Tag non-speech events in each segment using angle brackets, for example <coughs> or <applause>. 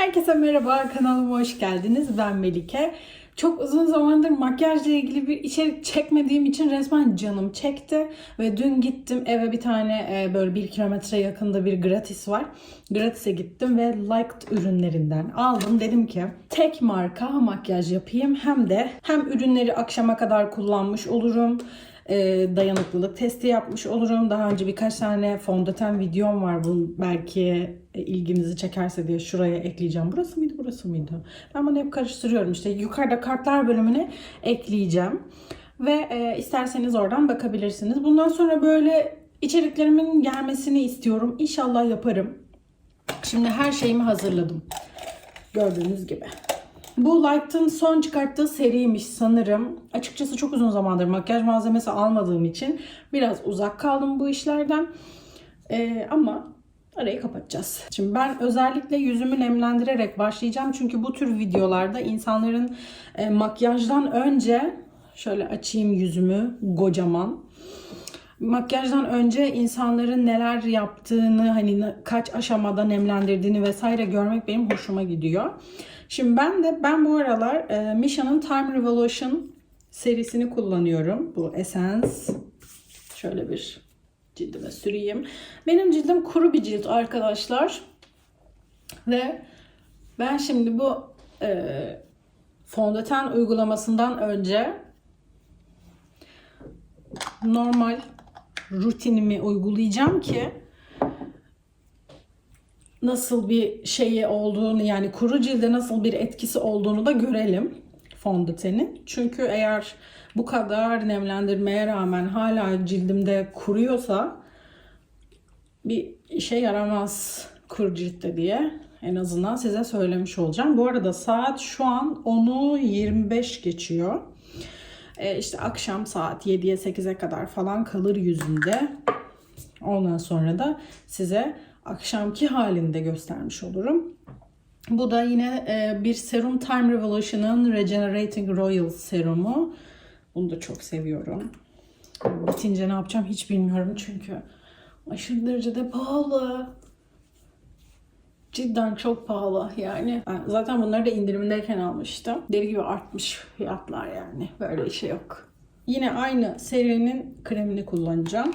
Herkese merhaba, kanalıma hoş geldiniz. Ben Melike. Çok uzun zamandır makyajla ilgili bir içerik çekmediğim için resmen canım çekti. Ve dün gittim eve bir tane e, böyle bir kilometre yakında bir gratis var. Gratis'e gittim ve Liked ürünlerinden aldım. Dedim ki tek marka makyaj yapayım. Hem de hem ürünleri akşama kadar kullanmış olurum e, dayanıklılık testi yapmış olurum. Daha önce birkaç tane fondöten videom var. Bu belki e, ilginizi çekerse diye şuraya ekleyeceğim. Burası mıydı, burası mıydı? Ben bunu hep karıştırıyorum. İşte yukarıda kartlar bölümüne ekleyeceğim. Ve e, isterseniz oradan bakabilirsiniz. Bundan sonra böyle içeriklerimin gelmesini istiyorum. İnşallah yaparım. Şimdi her şeyimi hazırladım. Gördüğünüz gibi. Bu Light'ın son çıkarttığı seriymiş sanırım. Açıkçası çok uzun zamandır makyaj malzemesi almadığım için biraz uzak kaldım bu işlerden. Ee, ama arayı kapatacağız. Şimdi ben özellikle yüzümü nemlendirerek başlayacağım. Çünkü bu tür videolarda insanların e, makyajdan önce şöyle açayım yüzümü kocaman makyajdan önce insanların neler yaptığını hani kaç aşamada nemlendirdiğini vesaire görmek benim hoşuma gidiyor. Şimdi ben de ben bu aralar e, Misha'nın Time Revolution serisini kullanıyorum. Bu Essence. Şöyle bir cildime süreyim. Benim cildim kuru bir cilt arkadaşlar. Ve ben şimdi bu e, fondöten uygulamasından önce normal rutinimi uygulayacağım ki nasıl bir şeyi olduğunu yani kuru cilde nasıl bir etkisi olduğunu da görelim fondötenin. Çünkü eğer bu kadar nemlendirmeye rağmen hala cildimde kuruyorsa bir işe yaramaz kuru ciltte diye en azından size söylemiş olacağım. Bu arada saat şu an 10'u 25 geçiyor. E, işte akşam saat 7'ye 8'e kadar falan kalır yüzümde. Ondan sonra da size akşamki halinde göstermiş olurum. Bu da yine e, bir serum Time Revolution'ın Regenerating Royal serumu. Bunu da çok seviyorum. Bitince ne yapacağım hiç bilmiyorum çünkü aşırı derecede pahalı. Cidden çok pahalı yani. Zaten bunları da indirimdeyken almıştım. Deli gibi artmış fiyatlar yani. Böyle bir şey yok. Yine aynı serinin kremini kullanacağım.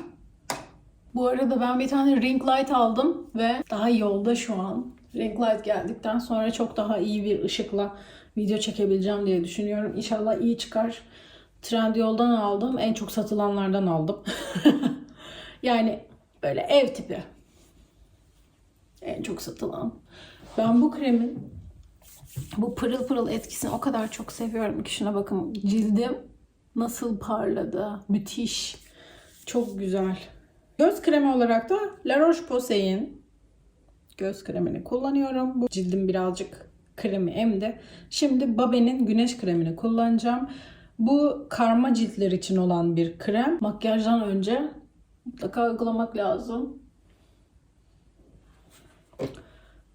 Bu arada ben bir tane ring light aldım ve daha yolda şu an. Ring light geldikten sonra çok daha iyi bir ışıkla video çekebileceğim diye düşünüyorum. İnşallah iyi çıkar. Trendyol'dan aldım. En çok satılanlardan aldım. <laughs> yani böyle ev tipi. En çok satılan. Ben bu kremin bu pırıl pırıl etkisini o kadar çok seviyorum ki şuna bakın. Cildim nasıl parladı. Müthiş. Çok güzel. Göz kremi olarak da La Roche-Posay'in göz kremini kullanıyorum. Bu cildim birazcık kremi emdi. Şimdi Babe'nin güneş kremini kullanacağım. Bu karma ciltler için olan bir krem. Makyajdan önce mutlaka uygulamak lazım.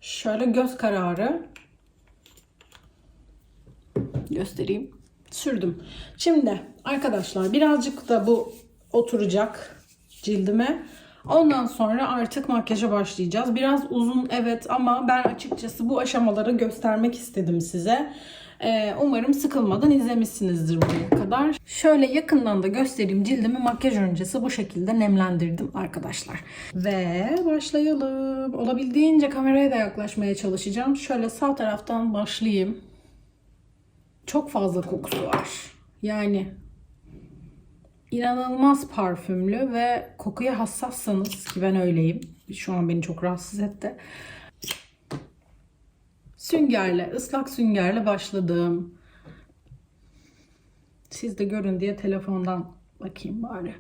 Şöyle göz kararı göstereyim. Sürdüm. Şimdi arkadaşlar birazcık da bu oturacak cildime. Ondan sonra artık makyaja başlayacağız. Biraz uzun evet ama ben açıkçası bu aşamaları göstermek istedim size. Ee, umarım sıkılmadan izlemişsinizdir buraya kadar. Şöyle yakından da göstereyim cildimi makyaj öncesi bu şekilde nemlendirdim arkadaşlar. Ve başlayalım. Olabildiğince kameraya da yaklaşmaya çalışacağım. Şöyle sağ taraftan başlayayım. Çok fazla kokusu var. Yani inanılmaz parfümlü ve kokuya hassassanız ki ben öyleyim. Şu an beni çok rahatsız etti. Süngerle, ıslak süngerle başladım. Siz de görün diye telefondan bakayım bari.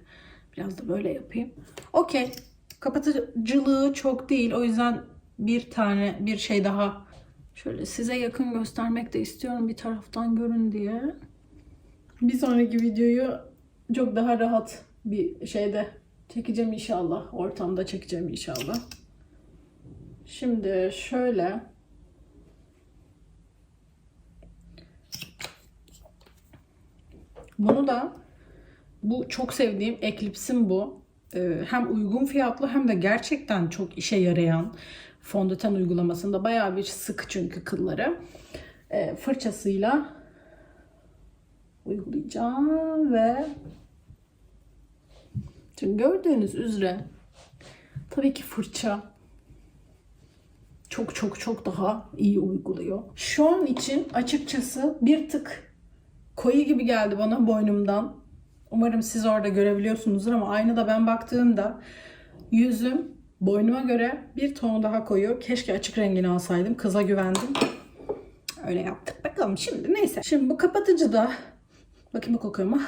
Biraz da böyle yapayım. Okey. Kapatıcılığı çok değil. O yüzden bir tane bir şey daha şöyle size yakın göstermek de istiyorum bir taraftan görün diye. Bir sonraki videoyu çok daha rahat bir şeyde çekeceğim inşallah. Ortamda çekeceğim inşallah. Şimdi şöyle bunu da bu çok sevdiğim Eclipse'in bu. Ee, hem uygun fiyatlı hem de gerçekten çok işe yarayan fondöten uygulamasında bayağı bir sık çünkü kılları. E, fırçasıyla uygulayacağım ve Şimdi gördüğünüz üzere tabii ki fırça çok çok çok daha iyi uyguluyor. Şu an için açıkçası bir tık koyu gibi geldi bana boynumdan. Umarım siz orada görebiliyorsunuzdur ama aynada ben baktığımda yüzüm boynuma göre bir ton daha koyu. Keşke açık rengini alsaydım. Kıza güvendim. Öyle yaptık. Bakalım şimdi neyse. Şimdi bu kapatıcı da bakayım bu kokuyor mu?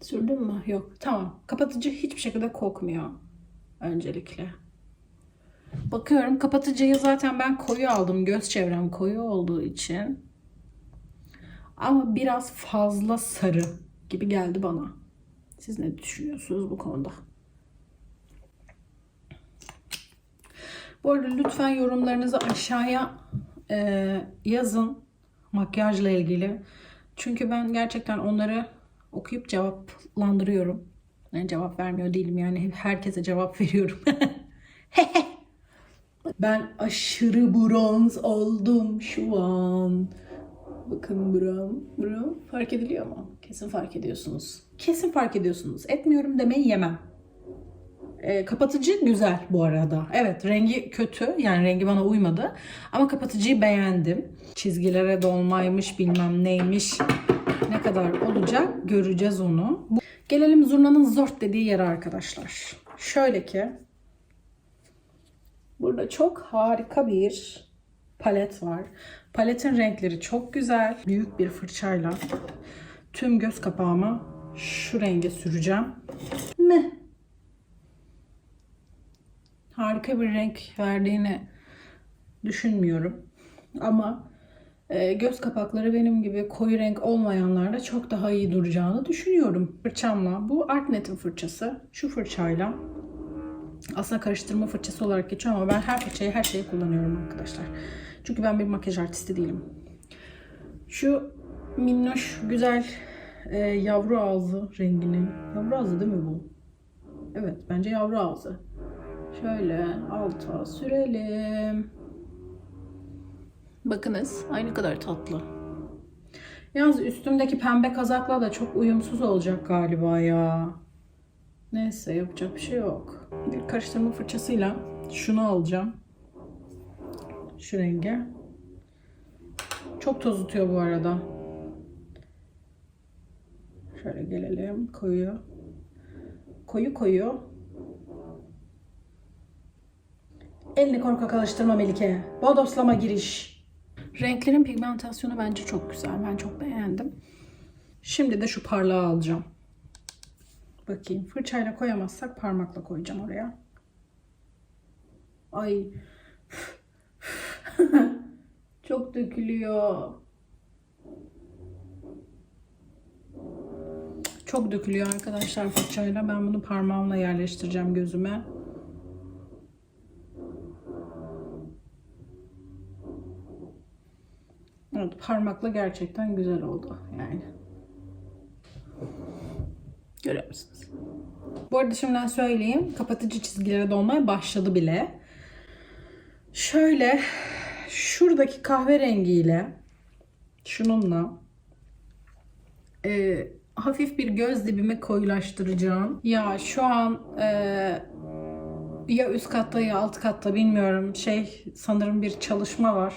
Sürdüm mü? Yok. Tamam. Kapatıcı hiçbir şekilde kokmuyor. Öncelikle. Bakıyorum kapatıcıyı zaten ben koyu aldım. Göz çevrem koyu olduğu için. Ama biraz fazla sarı gibi geldi bana. Siz ne düşünüyorsunuz bu konuda? Bu arada lütfen yorumlarınızı aşağıya e, yazın makyajla ilgili. Çünkü ben gerçekten onları okuyup cevaplandırıyorum. Yani cevap vermiyor değilim yani herkese cevap veriyorum. <laughs> ben aşırı bronz oldum şu an. Bakın buram, buram. Fark ediliyor mu? Kesin fark ediyorsunuz. Kesin fark ediyorsunuz. Etmiyorum demeyi yemem. E, kapatıcı güzel bu arada. Evet rengi kötü. Yani rengi bana uymadı. Ama kapatıcıyı beğendim. Çizgilere dolmaymış bilmem neymiş. Ne kadar olacak göreceğiz onu. Gelelim zurnanın zort dediği yere arkadaşlar. Şöyle ki burada çok harika bir palet var. Paletin renkleri çok güzel. Büyük bir fırçayla tüm göz kapağıma şu renge süreceğim. Mi? Harika bir renk verdiğini düşünmüyorum. Ama e, göz kapakları benim gibi koyu renk olmayanlarda çok daha iyi duracağını düşünüyorum. Fırçamla, bu Artnet'in fırçası. Şu fırçayla aslında karıştırma fırçası olarak geçiyor ama ben her fırçayı her şeyi kullanıyorum arkadaşlar. Çünkü ben bir makyaj artisti değilim. Şu minnoş güzel e, yavru ağzı renginin. Yavru ağzı değil mi bu? Evet bence yavru ağzı. Şöyle alta sürelim. Bakınız aynı kadar tatlı. Yalnız üstümdeki pembe kazakla da çok uyumsuz olacak galiba ya. Neyse yapacak bir şey yok. Bir karıştırma fırçasıyla şunu alacağım. Şu rengi. Çok toz tutuyor bu arada. Şöyle gelelim. Koyu. Koyu koyu. Elini korkak alıştırma Melike. Bodoslama giriş. Renklerin pigmentasyonu bence çok güzel. Ben çok beğendim. Şimdi de şu parlağı alacağım. Bakayım. Fırçayla koyamazsak parmakla koyacağım oraya. Ay. <laughs> çok dökülüyor. Çok dökülüyor arkadaşlar fırçayla. Ben bunu parmağımla yerleştireceğim gözüme. Evet, parmakla gerçekten güzel oldu yani. Görüyor musunuz? Bu arada şimdiden söyleyeyim. Kapatıcı çizgilere dolmaya başladı bile. Şöyle şuradaki kahverengiyle şununla e, hafif bir göz dibime koyulaştıracağım. Ya şu an e, ya üst katta ya alt katta bilmiyorum. Şey sanırım bir çalışma var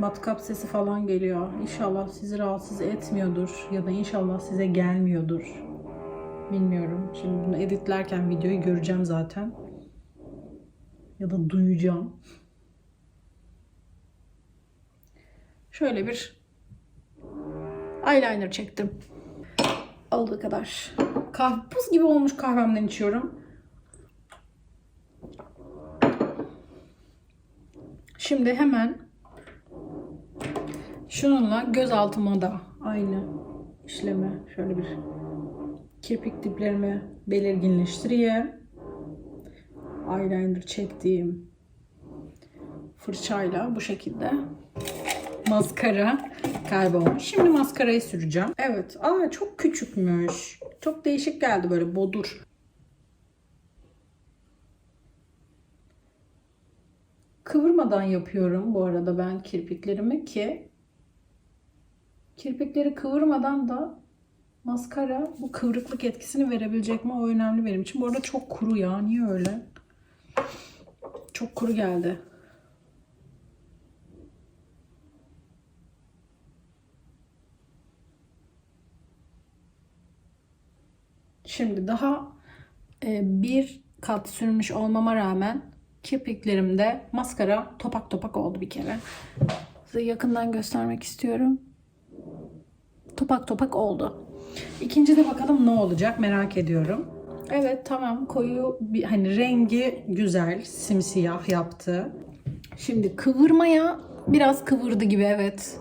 matkap sesi falan geliyor. İnşallah sizi rahatsız etmiyordur ya da inşallah size gelmiyordur. Bilmiyorum. Şimdi bunu editlerken videoyu göreceğim zaten. Ya da duyacağım. Şöyle bir eyeliner çektim. Aldığı kadar. Kahve, buz gibi olmuş kahvemden içiyorum. Şimdi hemen Şununla göz altıma da aynı işlemi şöyle bir kirpik diplerimi belirginleştireyim. Eyeliner çektiğim fırçayla bu şekilde maskara kaybolmuş. Şimdi maskarayı süreceğim. Evet. Aa çok küçükmüş. Çok değişik geldi böyle bodur. Kıvırmadan yapıyorum bu arada ben kirpiklerimi ki kirpikleri kıvırmadan da maskara bu kıvrıklık etkisini verebilecek mi o önemli benim için. Bu arada çok kuru ya niye öyle? Çok kuru geldi. Şimdi daha e, bir kat sürmüş olmama rağmen kirpiklerimde maskara topak topak oldu bir kere. Size yakından göstermek istiyorum. Topak topak oldu. İkinci de bakalım ne olacak merak ediyorum. Evet tamam koyu bir hani rengi güzel simsiyah yaptı. Şimdi kıvırmaya biraz kıvırdı gibi evet.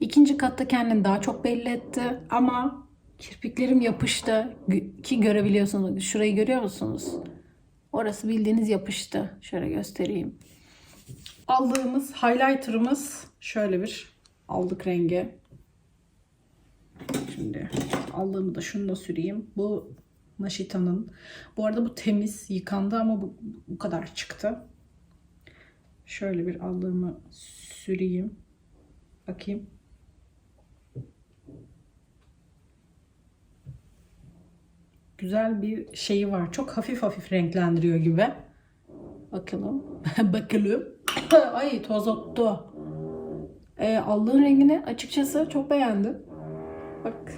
İkinci katta kendini daha çok belli etti ama kirpiklerim yapıştı ki görebiliyorsunuz. Şurayı görüyor musunuz? Orası bildiğiniz yapıştı. Şöyle göstereyim. Aldığımız highlighter'ımız şöyle bir aldık rengi. Şimdi aldığımı da şunu da süreyim. Bu Naşita'nın. Bu arada bu temiz yıkandı ama bu, bu kadar çıktı. Şöyle bir aldığımı süreyim. Bakayım. Güzel bir şeyi var. Çok hafif hafif renklendiriyor gibi. Bakalım. <laughs> Bakalım. <coughs> Ay toz ottu. Ee, aldığın rengini açıkçası çok beğendim. Bak.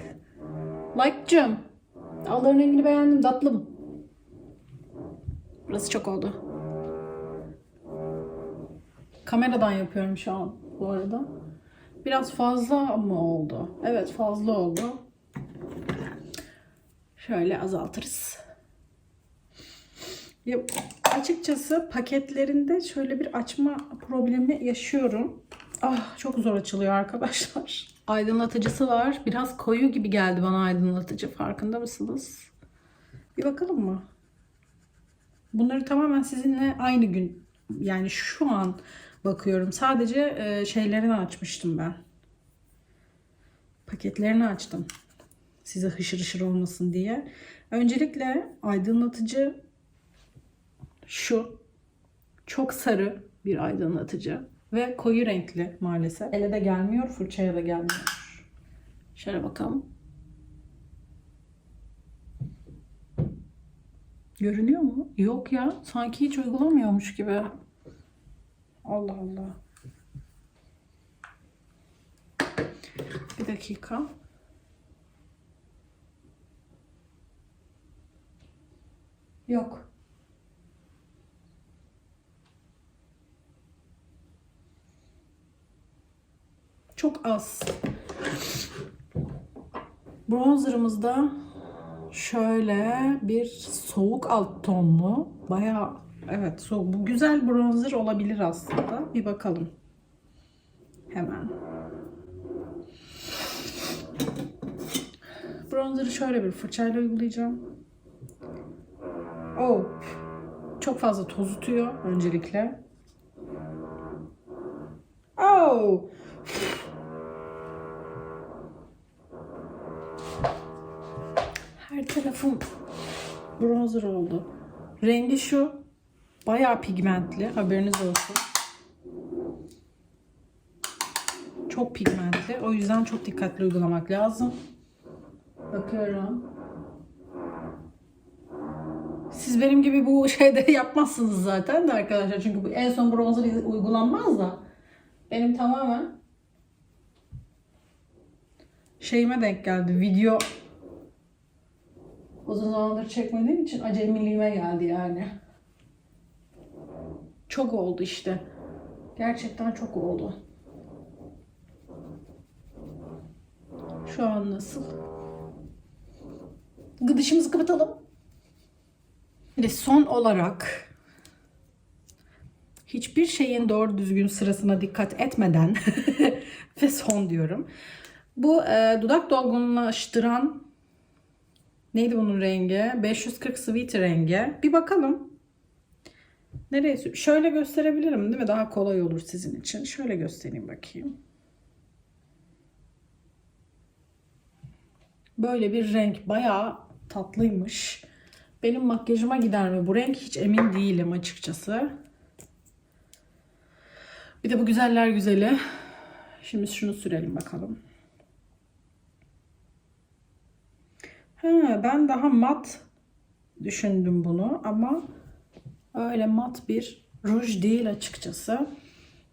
Like'cım. Aldığın rengini beğendim tatlım. Burası çok oldu. Kameradan yapıyorum şu an bu arada. Biraz fazla mı oldu? Evet fazla oldu. Şöyle azaltırız. Ya, açıkçası paketlerinde şöyle bir açma problemi yaşıyorum. Ah çok zor açılıyor arkadaşlar. <laughs> Aydınlatıcısı var. Biraz koyu gibi geldi bana aydınlatıcı. Farkında mısınız? Bir bakalım mı? Bunları tamamen sizinle aynı gün yani şu an bakıyorum. Sadece e, şeylerini açmıştım ben. Paketlerini açtım. Size hışır hışır olmasın diye. Öncelikle aydınlatıcı şu. Çok sarı bir aydınlatıcı. Ve koyu renkli maalesef. Ele de gelmiyor, fırçaya da gelmiyor. Şöyle bakalım. Görünüyor mu? Yok ya. Sanki hiç uygulamıyormuş gibi. Allah Allah. Bir dakika. Yok. Çok az. Bronzerımızda şöyle bir soğuk alt tonlu. Bayağı evet soğuk. Bu güzel bronzer olabilir aslında. Bir bakalım. Hemen. Bronzer'ı şöyle bir fırçayla uygulayacağım. Oh. Çok fazla toz tutuyor öncelikle. Oh. Her tarafım bronzer oldu. Rengi şu. Bayağı pigmentli. Haberiniz olsun. Çok pigmentli. O yüzden çok dikkatli uygulamak lazım. Bakıyorum. Siz benim gibi bu <laughs> şeyde yapmazsınız zaten de arkadaşlar. Çünkü bu en son bronzer uygulanmaz da. Benim tamamen şeyime denk geldi. Video uzun zamandır çekmediğim için acemiliğime geldi yani. Çok oldu işte. Gerçekten çok oldu. Şu an nasıl? Gıdışımızı kapatalım. Ve son olarak hiçbir şeyin doğru düzgün sırasına dikkat etmeden <laughs> ve son diyorum. Bu e, dudak dolgunlaştıran neydi bunun rengi? 540 Sweet rengi. Bir bakalım. Nereye? Şöyle gösterebilirim değil mi? Daha kolay olur sizin için. Şöyle göstereyim bakayım. Böyle bir renk. Bayağı tatlıymış. Benim makyajıma gider mi bu renk hiç emin değilim açıkçası. Bir de bu güzeller güzeli. Şimdi şunu sürelim bakalım. Ha, ben daha mat düşündüm bunu ama öyle mat bir ruj değil açıkçası.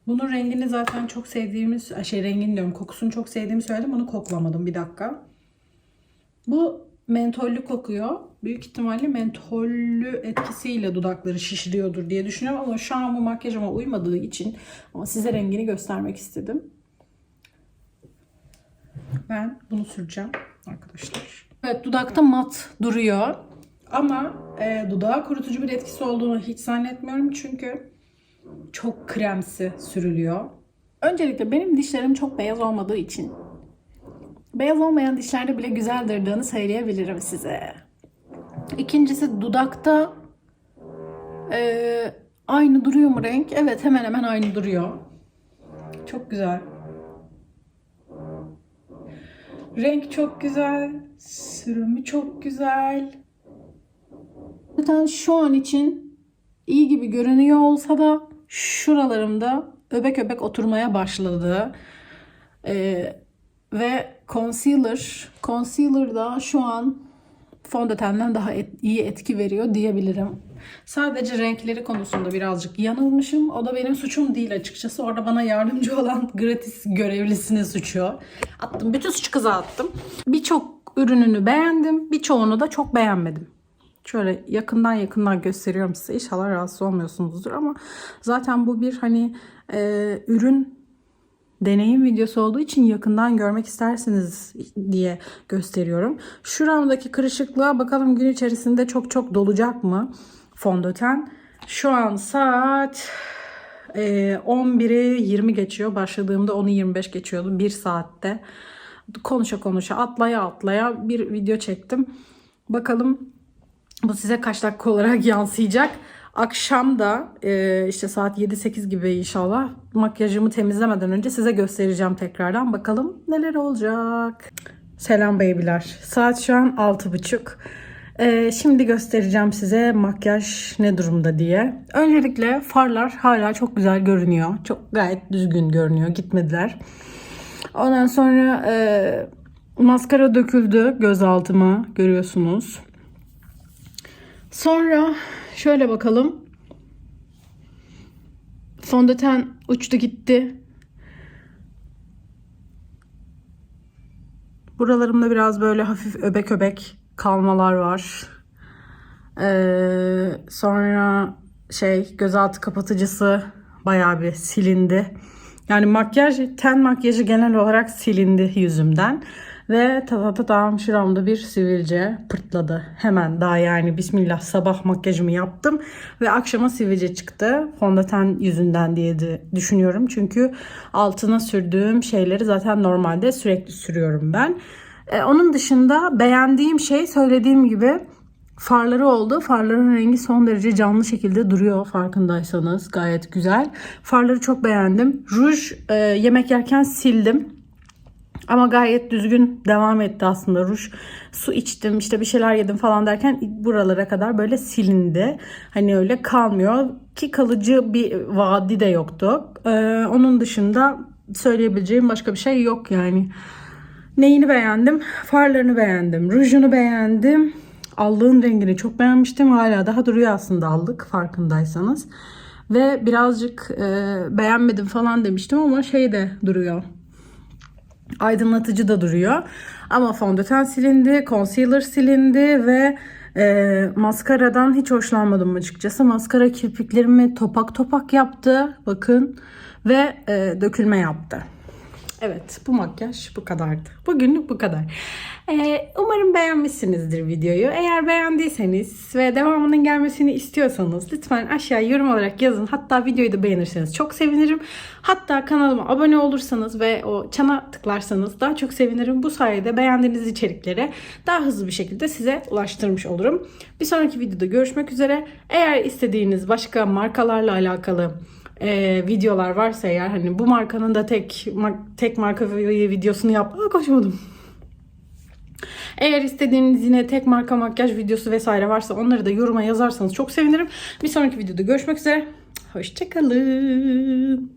Bunun rengini zaten çok sevdiğimiz, şey rengini diyorum kokusunu çok sevdiğimi söyledim. Onu koklamadım bir dakika. Bu mentollü kokuyor. Büyük ihtimalle mentollü etkisiyle dudakları şişiriyordur diye düşünüyorum ama şu an bu makyajıma uymadığı için ama size rengini göstermek istedim. Ben bunu süreceğim arkadaşlar. Evet dudakta mat duruyor. Ama e, dudağa kurutucu bir etkisi olduğunu hiç zannetmiyorum çünkü çok kremsi sürülüyor. Öncelikle benim dişlerim çok beyaz olmadığı için beyaz olmayan dişlerde bile güzel dırdığını söyleyebilirim size. İkincisi dudakta e, aynı duruyor mu renk? Evet hemen hemen aynı duruyor. Çok güzel. Renk çok güzel. Sürümü çok güzel. Zaten şu an için iyi gibi görünüyor olsa da şuralarımda öbek öbek oturmaya başladı. Ee, ve concealer, concealer da şu an fondötenden daha et- iyi etki veriyor diyebilirim. Sadece renkleri konusunda birazcık yanılmışım. O da benim suçum değil açıkçası. Orada bana yardımcı olan <laughs> gratis görevlisine suçu. Attım. Bütün suçu kıza attım. Birçok ürününü beğendim. Birçoğunu da çok beğenmedim. Şöyle yakından yakından gösteriyorum size. İnşallah rahatsız olmuyorsunuzdur ama zaten bu bir hani e, ürün deneyim videosu olduğu için yakından görmek istersiniz diye gösteriyorum. Şuramdaki kırışıklığa bakalım gün içerisinde çok çok dolacak mı fondöten. Şu an saat e, 11'i 20 geçiyor. Başladığımda 10'u 25 geçiyordu. 1 saatte. Konuşa konuşa atlaya atlaya bir video çektim. Bakalım bu size kaç dakika olarak <laughs> yansıyacak. Akşam da e, işte saat 7-8 gibi inşallah makyajımı temizlemeden önce size göstereceğim tekrardan. Bakalım neler olacak. Selam babyler. Saat şu an 6.30. E, şimdi göstereceğim size makyaj ne durumda diye. Öncelikle farlar hala çok güzel görünüyor. Çok gayet düzgün görünüyor. Gitmediler. Ondan sonra e, maskara döküldü gözaltıma görüyorsunuz. Sonra şöyle bakalım. Fondöten uçtu gitti. Buralarımda biraz böyle hafif öbek öbek kalmalar var. Ee, sonra şey gözaltı kapatıcısı bayağı bir silindi. Yani makyaj, ten makyajı genel olarak silindi yüzümden. Ve tatatatam şuramda bir sivilce pırtladı. Hemen daha yani bismillah sabah makyajımı yaptım. Ve akşama sivilce çıktı. Fondöten yüzünden diye de düşünüyorum. Çünkü altına sürdüğüm şeyleri zaten normalde sürekli sürüyorum ben. Ee, onun dışında beğendiğim şey söylediğim gibi farları oldu. Farların rengi son derece canlı şekilde duruyor farkındaysanız. Gayet güzel. Farları çok beğendim. Ruj e, yemek yerken sildim. Ama gayet düzgün devam etti aslında ruj. Su içtim işte bir şeyler yedim falan derken buralara kadar böyle silindi. Hani öyle kalmıyor ki kalıcı bir vadi de yoktu. Ee, onun dışında söyleyebileceğim başka bir şey yok yani. Neyini beğendim? Farlarını beğendim. Rujunu beğendim. Allığın rengini çok beğenmiştim. Hala daha duruyor aslında allık farkındaysanız. Ve birazcık e, beğenmedim falan demiştim ama şey de duruyor aydınlatıcı da duruyor. Ama fondöten silindi, concealer silindi ve e, maskaradan hiç hoşlanmadım açıkçası. Maskara kirpiklerimi topak topak yaptı. Bakın. Ve e, dökülme yaptı. Evet bu makyaj bu kadardı. Bugünlük bu kadar. Ee, umarım beğenmişsinizdir videoyu. Eğer beğendiyseniz ve devamının gelmesini istiyorsanız lütfen aşağıya yorum olarak yazın. Hatta videoyu da beğenirseniz çok sevinirim. Hatta kanalıma abone olursanız ve o çana tıklarsanız daha çok sevinirim. Bu sayede beğendiğiniz içerikleri daha hızlı bir şekilde size ulaştırmış olurum. Bir sonraki videoda görüşmek üzere. Eğer istediğiniz başka markalarla alakalı e, videolar varsa eğer hani bu markanın da tek mar- tek marka videosunu yap. Aa, konuşamadım. Eğer istediğiniz yine tek marka makyaj videosu vesaire varsa onları da yoruma yazarsanız çok sevinirim. Bir sonraki videoda görüşmek üzere. Hoşçakalın.